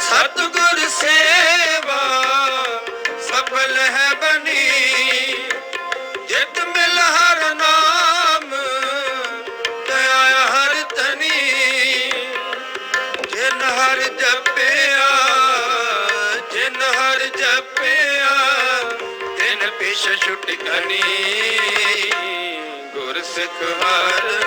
ਸਤਿਗੁਰ ਸੇਵਾ ਪਿਛ ਛੁਟਕਣੀ ਗੁਰ ਸਿੱਖ ਹਰ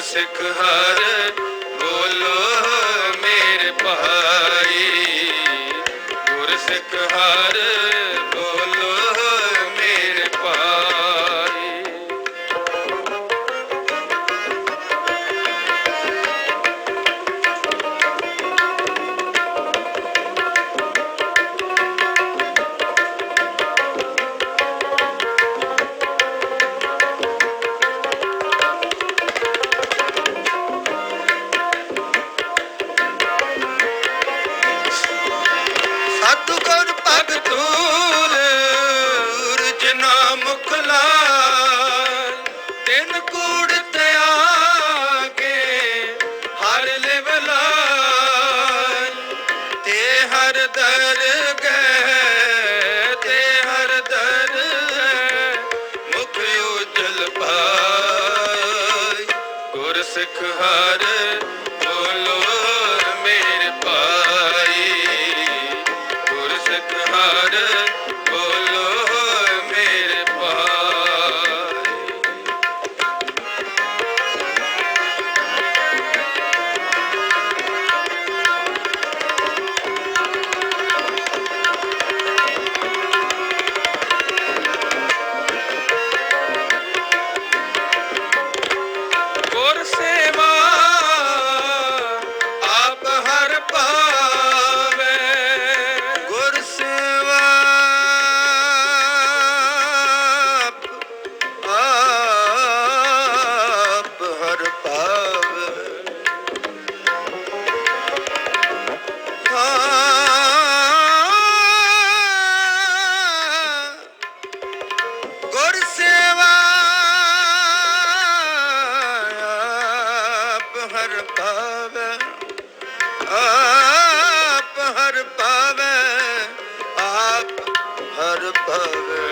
ਸਿੱਖ ਹਰ ਬੋਲੋ ਮੇਰੇ ਭਾਈ। ਗੁਰ ਸਿੱਖ ਹਰ ਜਿਨਾ ਤਿੰਨ ਕੂੜ ਤਿਨ ਕੂੜ ਤਿਆਗੇ ਹਰ ਲਿਵਲਾ ਤੇ ਹਰ ਦਰ ਗਏ ਤੇ ਹਰ ਦਰ ਮੁਖ ਉਜਲ ਪਾਈ। ਗੁਰ ਸਿੱਖ ਹਰ ਹਰ ਪਾਵੇ। ਗੁਰ ਸੇਵਾ ਆਪ ਹਰ ਪਾਵੇ ਆਪ ਹਰ ਪਾਵੇ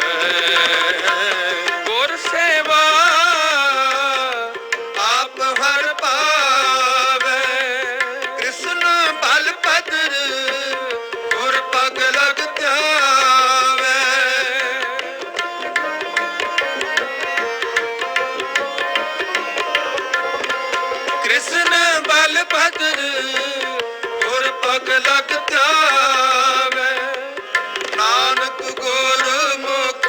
ਗੁਰ ਪਗ ਲਗ ਧਿਆਵੇ ਨਾਨਕ ਗੁਰ ਮੁਖ,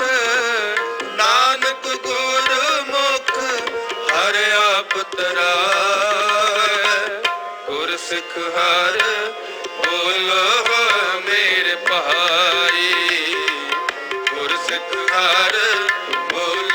ਨਾਨਕ ਗੁਰ ਮੁਖ, ਹਰ ਆਪ ਤਰਾਏ। ਗੁਰ ਸਿੱਖ ਹਰ ਬੋਲੋ ਮੇਰੇ ਭਾਈ। ਗੁਰ ਸਿੱਖ ਹਰ ਬੋਲ